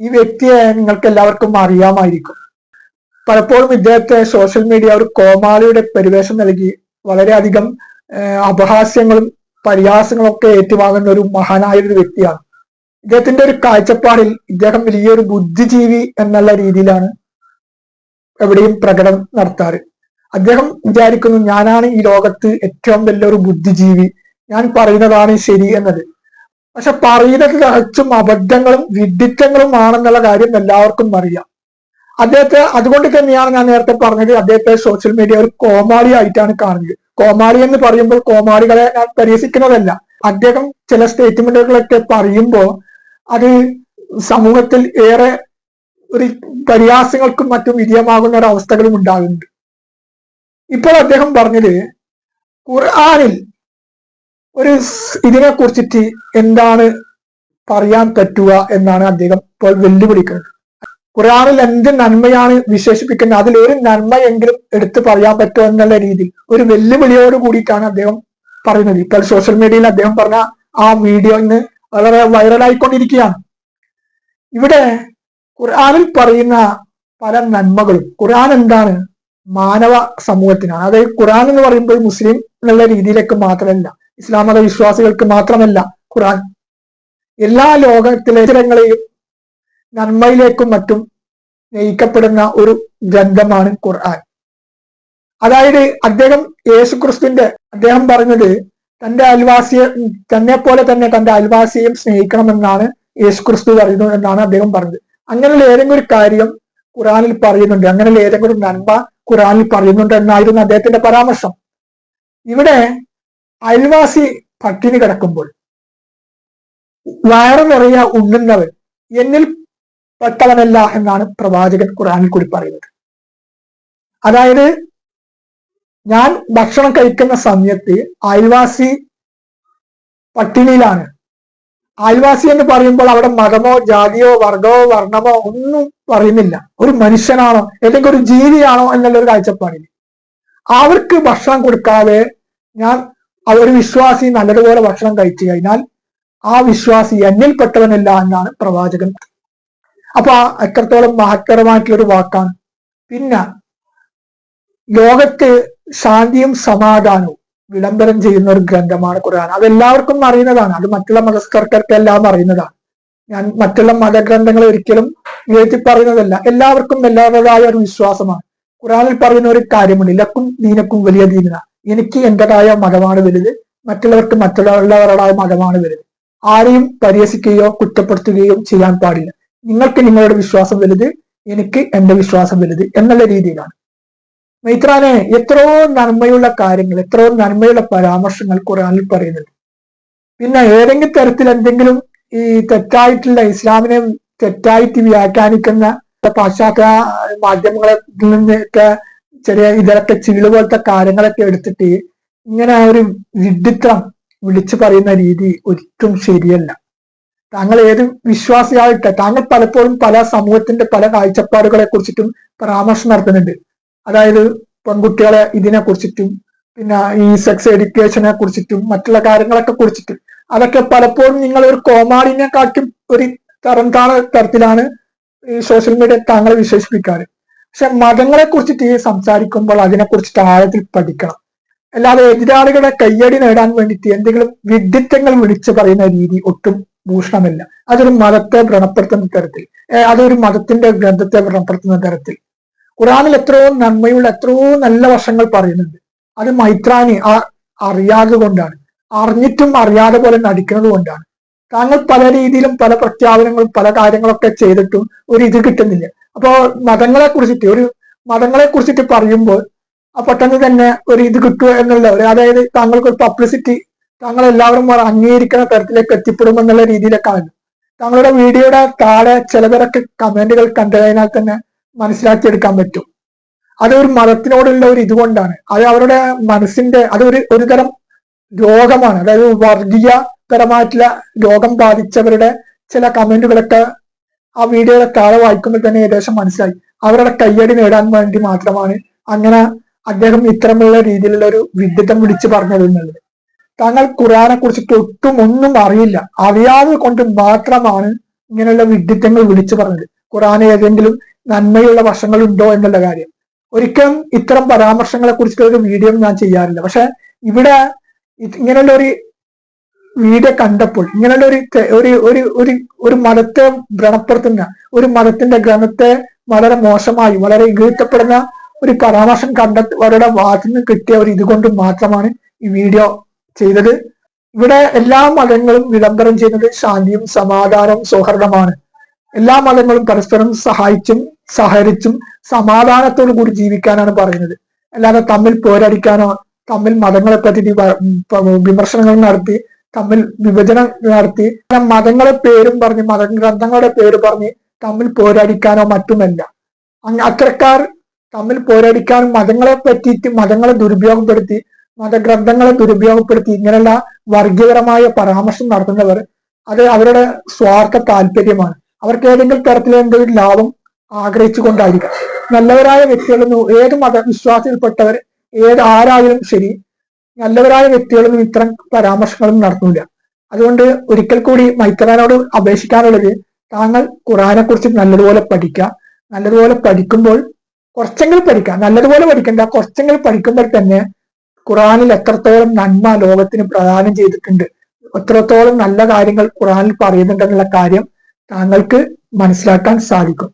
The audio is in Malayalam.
ഈ വ്യക്തിയെ നിങ്ങൾക്ക് എല്ലാവർക്കും അറിയാമായിരിക്കും. പലപ്പോഴും ഇദ്ദേഹത്തെ സോഷ്യൽ മീഡിയ ഒരു കോമാളിയുടെ പരിവേഷം നൽകി വളരെയധികം അപഹാസ്യങ്ങളും പരിഹാസങ്ങളും ഒക്കെ ഏറ്റുവാങ്ങുന്ന ഒരു മഹാനായ ഒരു വ്യക്തിയാണ്. ഇദ്ദേഹത്തിന്റെ ഒരു കാഴ്ചപ്പാടിൽ ഇദ്ദേഹം വലിയൊരു ബുദ്ധിജീവി എന്നുള്ള രീതിയിലാണ് എവിടെയും പ്രകടനം നടത്താറ്. അദ്ദേഹം വിചാരിക്കുന്നു ഞാനാണ് ഈ ലോകത്ത് ഏറ്റവും വലിയൊരു ബുദ്ധിജീവി. ഞാൻ പറയുന്നതാണ് ശരി എന്നത്. പക്ഷെ പറയുന്നത് തികച്ചും അബദ്ധങ്ങളും വിഡിത്തങ്ങളും ആണെന്നുള്ള കാര്യം എല്ലാവർക്കും അറിയാം. അദ്ദേഹത്തെ അതുകൊണ്ട് തന്നെയാണ് ഞാൻ നേരത്തെ പറഞ്ഞത് അദ്ദേഹത്തെ സോഷ്യൽ മീഡിയ ഒരു കോമാളി ആയിട്ടാണ് കാണുന്നത്. കോമാളി എന്ന് പറയുമ്പോൾ കോമാളികളെ ഞാൻ പരിഹസിക്കുന്നതല്ല. അദ്ദേഹം ചില സ്റ്റേറ്റ്മെന്റുകളൊക്കെ പറയുമ്പോൾ അത് സമൂഹത്തിൽ ഏറെ ഒരു പരിഹാസങ്ങൾക്കും മറ്റും വിധേയമാകുന്ന ഒരു അവസ്ഥകളും ഉണ്ടാകുന്നുണ്ട്. ഇപ്പോൾ അദ്ദേഹം പറഞ്ഞത് ഖുർആനിൽ ഒരു ഇതിനെ കുറിച്ചിട്ട് എന്താണ് പറയാൻ പറ്റുക എന്നാണ് അദ്ദേഹം ഇപ്പോൾ വെല്ലുവിളിക്കുന്നത്. ഖുറാനിൽ എന്ത് നന്മയാണ് വിശേഷിപ്പിക്കുന്നത്? അതിൽ ഒരു നന്മയെങ്കിലും എടുത്തു പറയാൻ പറ്റുമോ എന്നുള്ള രീതി ഒരു വെല്ലുവിളിയോട് കൂടിയിട്ടാണ് അദ്ദേഹം പറയുന്നത്. ഇപ്പോൾ സോഷ്യൽ മീഡിയയിൽ അദ്ദേഹം പറഞ്ഞ ആ വീഡിയോ ഇന്ന് വളരെ വൈറലായിക്കൊണ്ടിരിക്കുകയാണ് ഇവിടെ ഖുർആനിൽ പറയുന്ന പല നന്മകളും. ഖുർആൻ എന്താണ്? മാനവ സമൂഹത്തിനാണ്. അതായത് ഖുർആൻ എന്ന് പറയുമ്പോൾ മുസ്ലിം എന്നുള്ള രീതിയിലേക്ക് മാത്രമല്ല. ഇസ്ലാം മത വിശ്വാസികൾക്ക് മാത്രമല്ല ഖുറാൻ എല്ലാ ലോകത്തിലെ ജനങ്ങളെയും നന്മയിലേക്കും മറ്റും നയിക്കപ്പെടുന്ന ഒരു ഗ്രന്ഥമാണ് ഖുർആൻ. അതായത് അദ്ദേഹം യേശുക്രിസ്തുവിന്റെ അദ്ദേഹം പറഞ്ഞത് തന്റെ അയൽവാസിയെ തന്നെ പോലെ തന്നെ തന്റെ അയൽവാസിയെയും സ്നേഹിക്കണമെന്നാണ് യേശുക്രിസ്തു പറയുന്നത് എന്നാണ് അദ്ദേഹം പറഞ്ഞത്. അങ്ങനെയുള്ള ഏതെങ്കിലും ഒരു കാര്യം ഖുറാനിൽ പറയുന്നുണ്ട്. അങ്ങനെയുള്ള ഏതെങ്കിലും ഒരു നന്മ ഖുറാനിൽ പറയുന്നുണ്ട് എന്നായിരുന്നു അദ്ദേഹത്തിന്റെ പരാമർശം. ഇവിടെ അയൽവാസി പട്ടിണി കിടക്കുമ്പോൾ വയറു നിറയെ ഉണ്ണുന്നവൻ എന്നിൽ പെട്ടവനല്ല എന്നാണ് പ്രവാചകൻ ഖുറാനിൽ കൂടി പറയുന്നത്. അതായത് ഞാൻ ഭക്ഷണം കഴിക്കുന്ന സമയത്ത് അയൽവാസി പട്ടിണിയിലാണ്. അയൽവാസി എന്ന് പറയുമ്പോൾ അവിടെ മതമോ ജാതിയോ വർഗമോ വർണമോ ഒന്നും പറയുന്നില്ല. ഒരു മനുഷ്യനാണോ അല്ലെങ്കിൽ ഒരു ജീവിയാണോ എന്നുള്ള ഒരു കാഴ്ചപ്പാടിൽ അവർക്ക് ഭക്ഷണം കൊടുക്കാതെ ഞാൻ ഒരു വിശ്വാസി നല്ലതുപോലെ ഭക്ഷണം കഴിച്ചു കഴിഞ്ഞാൽ ആ വിശ്വാസി എന്നിൽപ്പെട്ടവനല്ല എന്നാണ് പ്രവാചകൻ. അപ്പൊ എത്രത്തോളം മഹത്തരമായിട്ടുള്ള ഒരു വാക്കാണ്. പിന്നെ ലോകത്ത് ശാന്തിയും സമാധാനവും വിളംബരം ചെയ്യുന്ന ഒരു ഗ്രന്ഥമാണ് ഖുർആൻ. അതെല്ലാവർക്കും അറിയുന്നതാണ്. അത് മറ്റുള്ള മതസ്ഥർക്കൊക്കെ എല്ലാം അറിയുന്നതാണ്. ഞാൻ മറ്റുള്ള മതഗ്രന്ഥങ്ങൾ ഒരിക്കലും ഉയർത്തി പറയുന്നതല്ല. എല്ലാവർക്കും എല്ലാവരുടേതായ ഒരു വിശ്വാസമാണ്. ഖുറാനിൽ പറയുന്ന ഒരു കാര്യമുണ്ട്. ഇലക്കും ദീനക്കും വലിയ ദീനത എനിക്ക് എന്റേതായ മതമാണ് വലുത്. മറ്റുള്ളവർക്ക് മറ്റുള്ളവരുടേതായ മതമാണ് വലുത്. ആരെയും പരിഹസിക്കുകയോ കുറ്റപ്പെടുത്തുകയോ ചെയ്യാൻ പാടില്ല. നിങ്ങൾക്ക് നിങ്ങളുടെ വിശ്വാസം വലുത് എനിക്ക് എന്റെ വിശ്വാസം വലുത് എന്നുള്ള രീതിയിലാണ്. മൈത്രാനെ എത്രയോ നന്മയുള്ള കാര്യങ്ങൾ എത്രയോ നന്മയുള്ള പരാമർശങ്ങൾ ഖുറാനിൽ പറയുന്നുണ്ട്. പിന്നെ ഏതെങ്കിലും തരത്തിൽ എന്തെങ്കിലും ഈ തെറ്റായിട്ടുള്ള ഇസ്ലാമിനെ തെറ്റായിട്ട് വ്യാഖ്യാനിക്കുന്ന പാശ്ചാത്യ മാധ്യമങ്ങളിൽ നിന്നൊക്കെ ചെറിയ ഇതിലൊക്കെ ചില്ല് പോലത്തെ കാര്യങ്ങളൊക്കെ എടുത്തിട്ട് ഇങ്ങനെ ആ ഒരു വിഡിത്തം വിളിച്ചു പറയുന്ന രീതി ഒരിക്കലും ശരിയല്ല. താങ്കൾ ഏത് വിശ്വാസിയായിട്ട് താങ്കൾ പലപ്പോഴും പല സമൂഹത്തിന്റെ പല കാഴ്ചപ്പാടുകളെ കുറിച്ചിട്ടും പരാമർശം നടത്തുന്നുണ്ട്. അതായത് പെൺകുട്ടികളെ ഇതിനെ കുറിച്ചിട്ടും പിന്നെ ഈ സെക്സ് എഡ്യൂക്കേഷനെ കുറിച്ചിട്ടും മറ്റുള്ള കാര്യങ്ങളൊക്കെ കുറിച്ചിട്ടും. അതൊക്കെ പലപ്പോഴും നിങ്ങൾ ഒരു കോമാളിനെ കാട്ടും ഒരു തരം താണ തരത്തിലാണ് ഈ സോഷ്യൽ മീഡിയ താങ്കളെ വിശേഷിപ്പിക്കാറ്. പക്ഷെ മതങ്ങളെ കുറിച്ചിട്ട് സംസാരിക്കുമ്പോൾ അതിനെ കുറിച്ചിട്ട് ആഴത്തിൽ പഠിക്കണം. അല്ലാതെ എതിരാളികളെ കയ്യടി നേടാൻ വേണ്ടിയിട്ട് എന്തെങ്കിലും വിഡിത്തങ്ങൾ വിളിച്ചു പറയുന്ന രീതി ഒട്ടും ഭൂഷണമല്ല. അതൊരു മതത്തെ വ്രണപ്പെടുത്തുന്ന തരത്തിൽ അതൊരു മതത്തിന്റെ ഗ്രന്ഥത്തെ വ്രണപ്പെടുത്തുന്ന തരത്തിൽ. ഖുറാനിൽ എത്രയോ നന്മയുള്ള എത്രയോ നല്ല വശങ്ങൾ പറയുന്നുണ്ട്. അത് മൈത്രാനി ആ അറിയാതെ കൊണ്ടാണ്. അറിഞ്ഞിട്ടും അറിയാതെ പോലെ നടിക്കുന്നത് കൊണ്ടാണ്. താങ്കൾ പല രീതിയിലും പല പ്രഖ്യാപനങ്ങളും പല കാര്യങ്ങളൊക്കെ ചെയ്തിട്ടും ഒരു ഇത് കിട്ടുന്നില്ല. അപ്പോ മതങ്ങളെ കുറിച്ചിട്ട് ഒരു മതങ്ങളെ കുറിച്ചിട്ട് പറയുമ്പോൾ പെട്ടെന്ന് തന്നെ ഒരു ഇത് കിട്ടുക എന്നുള്ള ഒരു അതായത് താങ്കൾക്ക് ഒരു പബ്ലിസിറ്റി താങ്കൾ എല്ലാവരും അംഗീകരിക്കുന്ന തരത്തിലേക്ക് എത്തിപ്പെടും എത്തിപ്പെടുമെന്നുള്ള രീതിയിലേക്കാണ് താങ്കളുടെ വീഡിയോയുടെ താഴെ ചിലവരൊക്കെ കമന്റുകൾ കണ്ടതിനാൽ തന്നെ മനസ്സിലാക്കിയെടുക്കാൻ പറ്റും. അത് ഒരു മതത്തിനോടുള്ള ഒരു ഇതുകൊണ്ടാണ്. അത് അവരുടെ മനസ്സിന്റെ അത് ഒരു ഒരു തരം രോഗമാണ്. അതായത് വർഗീയപരമായിട്ടുള്ള രോഗം ബാധിച്ചവരുടെ ചില കമന്റുകളൊക്കെ ആ വീഡിയോയുടെ താഴെ വായിക്കുമ്പോൾ തന്നെ ഏകദേശം മനസ്സിലായി. അവരുടെ കയ്യടി നേടാൻ വേണ്ടി മാത്രമാണ് അങ്ങനെ അദ്ദേഹം ഇത്തരമുള്ള രീതിയിലുള്ള ഒരു വിഡിത്തം വിളിച്ചു പറഞ്ഞത് എന്നുള്ളത്. താങ്കൾ ഖുറാനെ കുറിച്ചിട്ട് ഒട്ടും ഒന്നും അറിയില്ല. അറിയാതെ കൊണ്ട് മാത്രമാണ് ഇങ്ങനെയുള്ള വിഡിത്തങ്ങൾ വിളിച്ചു പറഞ്ഞത്. ഖുറാൻ ഏതെങ്കിലും നന്മയുള്ള വശങ്ങൾ ഉണ്ടോ എന്നുള്ള കാര്യം. ഒരിക്കലും ഇത്തരം പരാമർശങ്ങളെ കുറിച്ചിട്ടുള്ള ഒരു വീഡിയോ ഞാൻ ചെയ്യാറില്ല. പക്ഷെ ഇവിടെ ഇങ്ങനെയുള്ള ഒരു വീഡിയോ കണ്ടപ്പോൾ ഇങ്ങനെയുള്ള ഒരു ഒരു ഒരു മതത്തെ വ്രണപ്പെടുത്തുന്ന ഒരു മതത്തിന്റെ ഗ്രന്ഥത്തെ വളരെ മോശമായി വളരെ ഇകഴ്ത്തപ്പെടുന്ന ഒരു പരാമർശം കണ്ട അവരുടെ ഭാഗത്തു നിന്ന് കിട്ടിയ ഒരു ഇതുകൊണ്ട് മാത്രമാണ് ഈ വീഡിയോ ചെയ്തത്. ഇവിടെ എല്ലാ മതങ്ങളും വിളംബരം ചെയ്യുന്നത് ശാന്തിയും സമാധാനവും സൗഹൃദമാണ്. എല്ലാ മതങ്ങളും പരസ്പരം സഹായിച്ചും സഹരിച്ചും സമാധാനത്തോടു കൂടി ജീവിക്കാനാണ് പറയുന്നത്. അല്ലാതെ തമ്മിൽ പോരടിക്കാനോ തമ്മിൽ മതങ്ങളെ പറ്റി വിമർശനങ്ങൾ നടത്തി തമ്മിൽ വിഭജനം നടത്തി. മതങ്ങളെ പേരും പറഞ്ഞ് മത ഗ്രന്ഥങ്ങളുടെ പേര് പറഞ്ഞ് തമ്മിൽ പോരടിക്കാനോ മറ്റുമല്ല. അത്രക്കാർ തമ്മിൽ പോരടിക്കാനും മതങ്ങളെ പറ്റിയിട്ട് മതങ്ങളെ ദുരുപയോഗപ്പെടുത്തി മതഗ്രന്ഥങ്ങളെ ദുരുപയോഗപ്പെടുത്തി ഇങ്ങനെയുള്ള വർഗീയപരമായ പരാമർശം നടത്തുന്നവർ അത് അവരുടെ സ്വാർത്ഥ താല്പര്യമാണ്. അവർക്ക് ഏതെങ്കിലും തരത്തിൽ ഒരു ലാഭം ആഗ്രഹിച്ചു കൊണ്ടായിരിക്കും. നല്ലവരായ വ്യക്തികളൊന്നും ഏത് മതവിശ്വാസത്തിൽപ്പെട്ടവർ ഏത് ആരായാലും ശരി നല്ലവരായ വ്യക്തികളൊന്നും ഇത്തരം പരാമർശങ്ങളൊന്നും നടത്തുന്നില്ല. അതുകൊണ്ട് ഒരിക്കൽ കൂടി മൈത്രനോട് അപേക്ഷിക്കാനുള്ളത് താങ്കൾ ഖുറാനെ കുറിച്ച് നല്ലതുപോലെ പഠിക്കുക. നല്ലതുപോലെ പഠിക്കുമ്പോൾ കുറച്ചെങ്കിലും പഠിക്കുക. നല്ലതുപോലെ പഠിക്കണ്ട കുറച്ചെങ്കിലും പഠിക്കുമ്പോൾ തന്നെ ഖുറാനിൽ എത്രത്തോളം നന്മ ലോകത്തിന് പ്രദാനം ചെയ്തിട്ടുണ്ട് എത്രത്തോളം നല്ല കാര്യങ്ങൾ ഖുറാനിൽ പറയുന്നുണ്ടെന്നുള്ള കാര്യം താങ്കൾക്ക് മനസ്സിലാക്കാൻ സാധിക്കും.